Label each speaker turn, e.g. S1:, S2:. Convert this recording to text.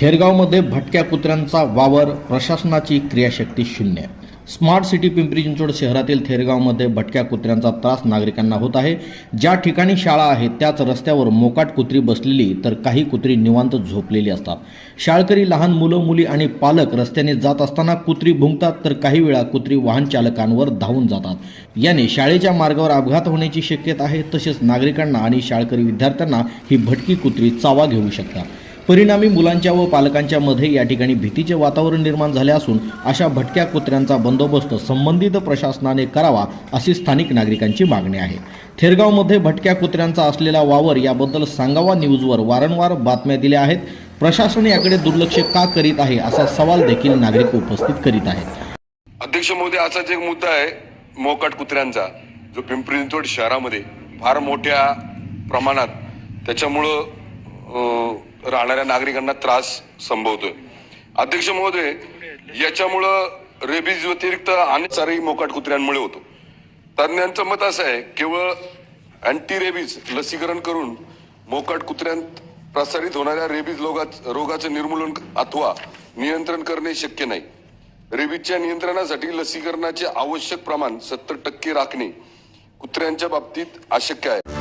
S1: थेरगावमध्ये भटक्या कुत्र्यांचा वावर प्रशासनाची क्रियाशक्ती शून्य. स्मार्ट सिटी पिंपरी चिंचवड शहरातील थेरगावमध्ये भटक्या कुत्र्यांचा त्रास नागरिकांना होत आहे. ज्या ठिकाणी शाळा आहे त्याच रस्त्यावर मोकाट कुत्री बसलेली तर काही कुत्री निवांत झोपलेली असतात. शाळकरी लहान मुलं मुली आणि पालक रस्त्याने जात असताना कुत्री भुंकतात तर काही वेळा कुत्री वाहन चालकांवर धावून जातात. याने शाळेच्या मार्गावर अपघात होण्याची शक्यता आहे तसेच नागरिकांना आणि शाळकरी विद्यार्थ्यांना ही भटकी कुत्री चावा घेऊ शकतात. परिणामी मुलांच्या व पालकांच्या मध्ये या ठिकाणी भीतीचे वातावरण निर्माण झाले असून अशा भटक्या कुत्र्यांचा बंदोबस्त संबंधित प्रशासनाने करावा अशी स्थानिक नागरिकांची मागणी आहे. थेरगावमध्ये भटक्या कुत्र्यांचा असलेला वावर याबद्दल सांगावा न्यूजवर वारंवार बातम्या दिल्या आहेत. प्रशासन याकडे दुर्लक्ष का करीत आहे असा सवाल देखील नागरिक उपस्थित करीत आहेत.
S2: अध्यक्ष मोदी असाच एक मुद्दा आहे मोकाट कुत्र्यांचा जो पिंपरी चिंचवड शहरामध्ये फार मोठ्या प्रमाणात त्याच्यामुळं राहणाऱ्या नागरिकांना त्रास संभवतोय. अध्यक्ष महोदय याच्यामुळं रेबीज व्यतिरिक्त अनेक सारेही मोकाट कुत्र्यांमुळे होतो. तज्ज्ञांचं मत असं आहे केवळ अँटी रेबीज लसीकरण करून मोकाट कुत्र्यांत प्रसारित होणाऱ्या रेबीज रोगाचं निर्मूलन अथवा नियंत्रण करणे शक्य नाही. रेबीजच्या नियंत्रणासाठी लसीकरणाचे आवश्यक प्रमाण सत्तर टक्के राखणे कुत्र्यांच्या बाबतीत अशक्य आहे.